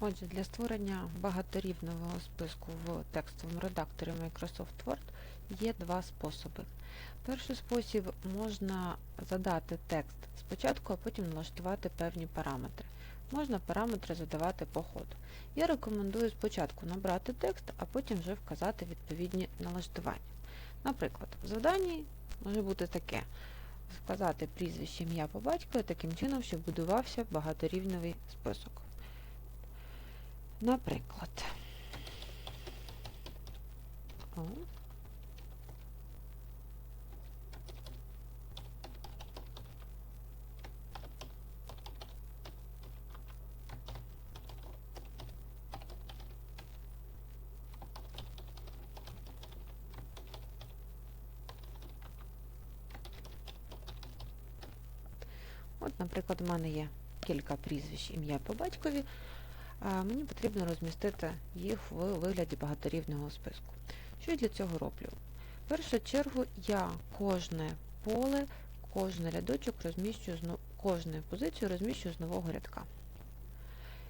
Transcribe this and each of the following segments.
Отже, для створення багаторівневого списку в текстовому редакторі Microsoft Word є два способи. Перший спосіб можна задати текст спочатку, а потім налаштувати певні параметри. Можна параметри задавати по ходу. Я рекомендую спочатку набрати текст, а потім вже вказати відповідні налаштування. Наприклад, в завданні може бути таке: вказати прізвище ім'я по батькові таким чином, щоб будувався багаторівневий список. Наприклад. О. От, наприклад, у мене є кілька прізвищ ім'я по батькові. Мені потрібно розмістити їх в вигляді багаторівного списку. Що я для цього роблю? В першу чергу я кожне поле, кожен рядочок розміщую, з кожну позицію розміщую з нового рядка.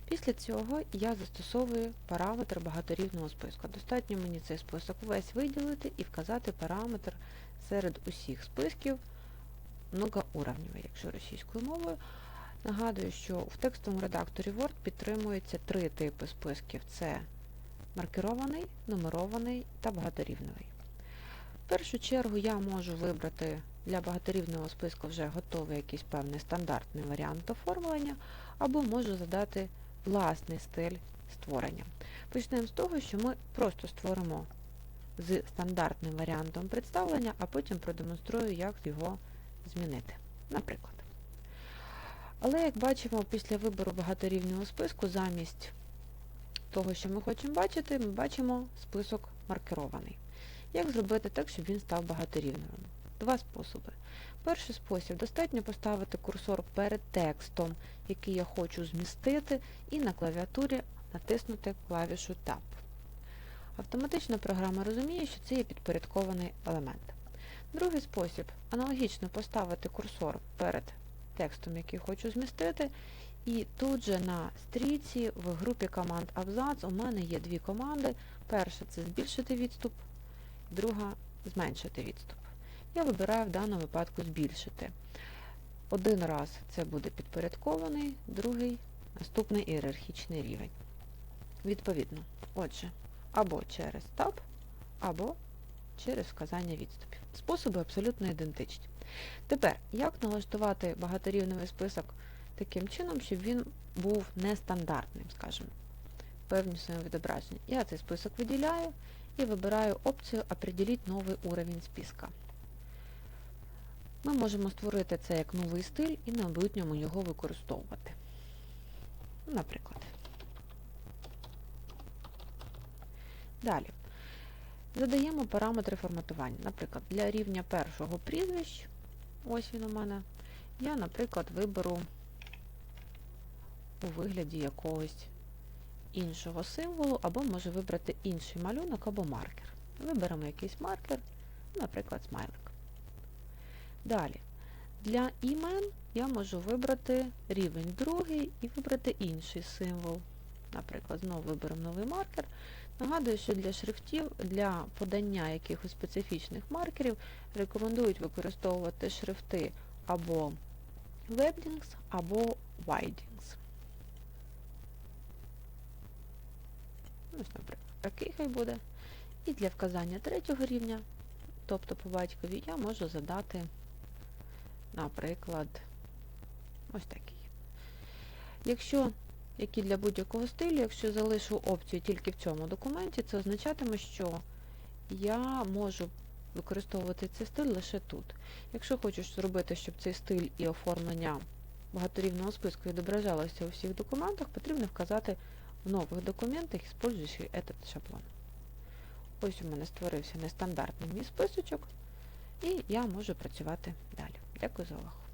Після цього я застосовую параметр багаторівного списку. Достатньо мені цей список весь виділити і вказати параметр серед усіх списків многоуровневий, якщо російською мовою. Нагадую, що в текстовому редакторі Word підтримується три типи списків: це маркерований, нумерований та багаторівневий. В першу чергу я можу вибрати для багаторівного списку вже готовий якийсь певний стандартний варіант оформлення, або можу задати власний стиль створення. Почнемо з того, що ми просто створимо з стандартним варіантом представлення, а потім продемонструю, як його змінити. Наприклад. Але, як бачимо, після вибору багаторівневого списку, замість того, що ми хочемо бачити, ми бачимо список маркерований. Як зробити так, щоб він став багаторівневим? Два способи. Перший спосіб достатньо поставити курсор перед текстом, який я хочу змістити, і на клавіатурі натиснути клавішу Tab. Автоматично програма розуміє, що це є підпорядкований елемент. Другий спосіб аналогічно поставити курсор перед текстом, який хочу змістити. І тут же на стрічці в групі команд абзац у мене є дві команди. Перша це збільшити відступ, друга зменшити відступ. Я вибираю в даному випадку збільшити. Один раз це буде підпорядкований, другий наступний ієрархічний рівень. Відповідно, отже, або через Tab, або через вказання відступів. Способи абсолютно ідентичні. Тепер, як налаштувати багаторівневий список таким чином, щоб він був нестандартним, скажімо, певні своєму відображенні. Я цей список виділяю і вибираю опцію «Определить новий уровень списка». Ми можемо створити це як новий стиль і на майбутньому його використовувати. Наприклад. Далі. Задаємо параметри форматування. Наприклад, для рівня першого прізвищ, ось він у мене, я, наприклад, виберу у вигляді якогось іншого символу, або можу вибрати інший малюнок або маркер. Виберемо якийсь маркер, наприклад, смайлик. Далі. Для імен я можу вибрати рівень другий і вибрати інший символ. Наприклад, знову виберемо новий маркер. Нагадую, що для шрифтів, для подання якихось специфічних маркерів рекомендують використовувати шрифти або Webdings, або Widings. Ось, наприклад, такий хай буде. І для вказання третього рівня, тобто по батькові, я можу задати, наприклад, ось такий. Якщо як і для будь-якого стилю, якщо залишу опцію тільки в цьому документі, це означатиме, що я можу використовувати цей стиль лише тут. Якщо хочеш зробити, щоб цей стиль і оформлення багаторівного списку відображалося у всіх документах, потрібно вказати в нових документах, используючи этот шаблон. Ось у мене створився нестандартний мій списочок, і я можу працювати далі. Дякую за увагу.